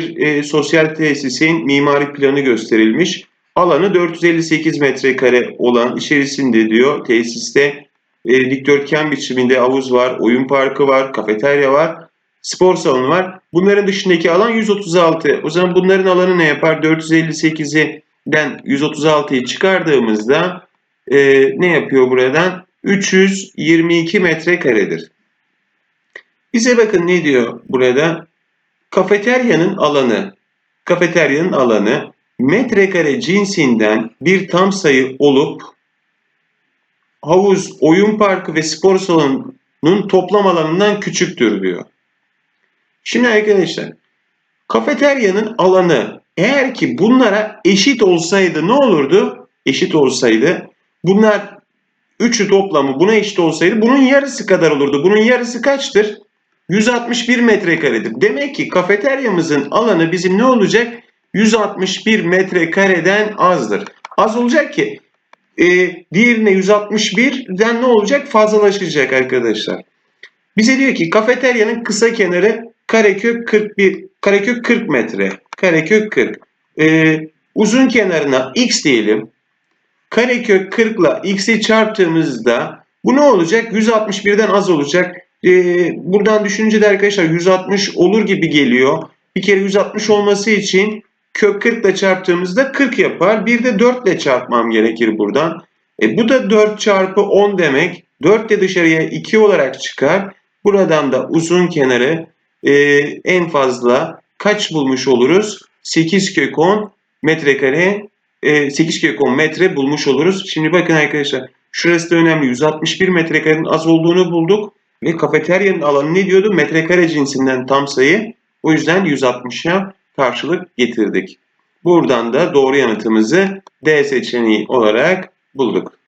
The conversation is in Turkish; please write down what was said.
e, sosyal tesisin mimari planı gösterilmiş. Alanı 458 metrekare olan içerisinde diyor tesiste e, dikdörtgen biçiminde havuz var, oyun parkı var, kafeterya var, spor salonu var. Bunların dışındaki alan 136. O zaman bunların alanı ne yapar? 458'den 136'yı çıkardığımızda e, ne yapıyor buradan? 322 metrekaredir. Bize bakın ne diyor burada? Kafeteryanın alanı, kafeteryanın alanı metrekare cinsinden bir tam sayı olup havuz, oyun parkı ve spor salonunun toplam alanından küçüktür diyor. Şimdi arkadaşlar kafeteryanın alanı eğer ki bunlara eşit olsaydı ne olurdu? Eşit olsaydı bunlar üçü toplamı buna eşit olsaydı bunun yarısı kadar olurdu. Bunun yarısı kaçtır? 161 metrekaredir. Demek ki kafeteryamızın alanı bizim ne olacak? 161 metrekareden azdır. Az olacak ki e, diğerine 161'den ne olacak? Fazlalaşacak arkadaşlar. Bize diyor ki kafeteryanın kısa kenarı karekök 41 karekök 40 metre. Karekök 40. E, uzun kenarına x diyelim. Karekök 40 ile x'i çarptığımızda bu ne olacak? 161'den az olacak. E, buradan düşününce de arkadaşlar 160 olur gibi geliyor. Bir kere 160 olması için kök 40 ile çarptığımızda 40 yapar. Bir de 4 ile çarpmam gerekir buradan. E, bu da 4 çarpı 10 demek. 4 de dışarıya 2 olarak çıkar. Buradan da uzun kenarı e, en fazla kaç bulmuş oluruz? 8 kök 10 metrekare e, 8 kök 10 metre bulmuş oluruz. Şimdi bakın arkadaşlar şurası da önemli. 161 metrekarenin az olduğunu bulduk. Ve kafeteryanın alanı ne diyordu? Metrekare cinsinden tam sayı. O yüzden 160'a karşılık getirdik. Buradan da doğru yanıtımızı D seçeneği olarak bulduk.